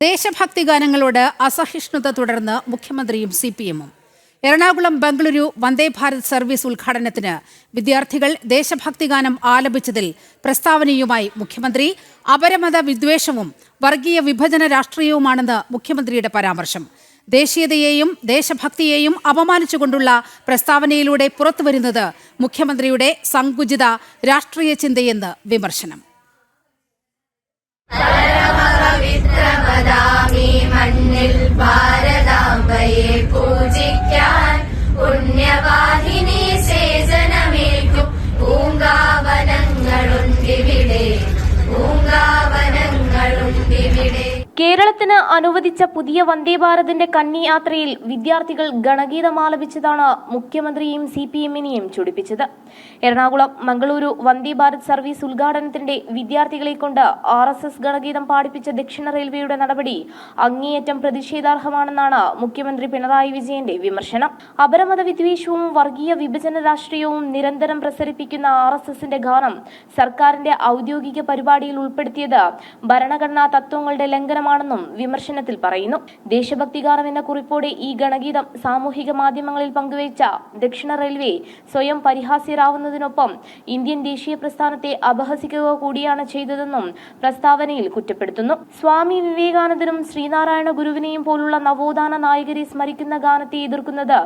ദേശഭക്തി ഗാനങ്ങളോട് അസഹിഷ്ണുത തുടർന്ന് മുഖ്യമന്ത്രിയും സി പി എമ്മും എറണാകുളം ബംഗളൂരു വന്ദേ ഭാരത് സർവീസ് ഉദ്ഘാടനത്തിന് വിദ്യാർത്ഥികൾ ദേശഭക്തി ഗാനം ആലപിച്ചതിൽ പ്രസ്താവനയുമായി മുഖ്യമന്ത്രി അപരമത വിദ്വേഷവും വർഗീയ വിഭജന രാഷ്ട്രീയവുമാണെന്ന് മുഖ്യമന്ത്രിയുടെ പരാമർശം. ദേശീയതയെയും ദേശഭക്തിയെയും അപമാനിച്ചുകൊണ്ടുള്ള പ്രസ്താവനയിലൂടെ പുറത്തുവരുന്നത് മുഖ്യമന്ത്രിയുടെ സങ്കുചിത രാഷ്ട്രീയ ചിന്തയെന്ന് വിമർശനം. കേരളത്തിന് അനുവദിച്ച പുതിയ വന്ദേ ഭാരതിന്റെ കന്നി യാത്രയിൽ വിദ്യാർത്ഥികൾ ഗണഗീതം ആലപിച്ചതാണ് മുഖ്യമന്ത്രിയെയും സി പി എമ്മിനെയും ചൊടിപ്പിച്ചത്. എറണാകുളം മംഗളൂരു വന്ദേ ഭാരത് സർവീസ് ഉദ്ഘാടനത്തിന്റെ വിദ്യാർത്ഥികളെ കൊണ്ട് ആർ എസ് എസ് ഗണഗീതം പാടിപ്പിച്ച ദക്ഷിണ റെയിൽവേയുടെ നടപടി അങ്ങേയറ്റം പ്രതിഷേധാർഹമാണെന്നാണ് മുഖ്യമന്ത്രി പിണറായി വിജയന്റെ വിമർശനം. അപരമത വിദ്വേഷവും വർഗീയ വിഭജന രാഷ്ട്രീയവും നിരന്തരം പ്രസരിപ്പിക്കുന്ന ആർ എസ് എസിന്റെ ഗാനം സർക്കാരിന്റെ ഔദ്യോഗിക പരിപാടിയിൽ ഉൾപ്പെടുത്തിയത് ഭരണഘടനാ തത്വങ്ങളുടെ ലംഘനമാണെന്നും വിമർശനത്തിൽ പറയുന്നു. ദേശഭക്തി ഗാനം എന്ന കുറിപ്പോടെ ഈ ഗണഗീതം സാമൂഹിക മാധ്യമങ്ങളിൽ പങ്കുവച്ച ദക്ഷിണ റെയിൽവേ സ്വയം പരിഹാസ്യരാവുന്നതിനൊപ്പം ഇന്ത്യൻ ദേശീയ പ്രസ്ഥാനത്തെ അപഹസിക്കുക കൂടിയാണ് ചെയ്തതെന്നും പ്രസ്താവനയിൽ കുറ്റപ്പെടുത്തുന്നു. സ്വാമി വിവേകാനന്ദനും ശ്രീനാരായണ ഗുരുവിനെയും പോലുള്ള നവോത്ഥാന നായകരെ സ്മരിക്കുന്ന ഗാനത്തെ എതിർക്കുന്നത്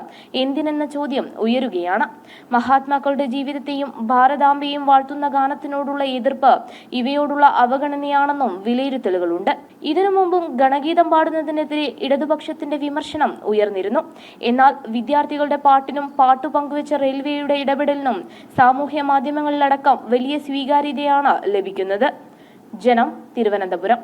എന്തിനെന്ന ചോദ്യം ഉയരുകയാണ്. മഹാത്മാക്കളുടെ ജീവിതത്തെയും ഭാരതാംബയെയും വാഴ്ത്തുന്ന ഗാനത്തിനോടുള്ള എതിർപ്പ് ഇവയോടുള്ള അവഗണനയാണെന്നും വിലയിരുത്തലുകളുണ്ട്. ഇതിനു മുമ്പും ഗണഗീതം പാടുന്നതിനെതിരെ ഇടതുപക്ഷത്തിന്റെ വിമർശനം ഉയർന്നിരുന്നു. എന്നാൽ വിദ്യാർത്ഥികളുടെ പാട്ടിനും പാട്ടു പങ്കുവച്ച റെയിൽവേയുടെ ഇടപെടലിനും സാമൂഹ്യ മാധ്യമങ്ങളിലടക്കം വലിയ സ്വീകാര്യതയാണ് ലഭിക്കുന്നത്. ജനം തിരുവനന്തപുരം.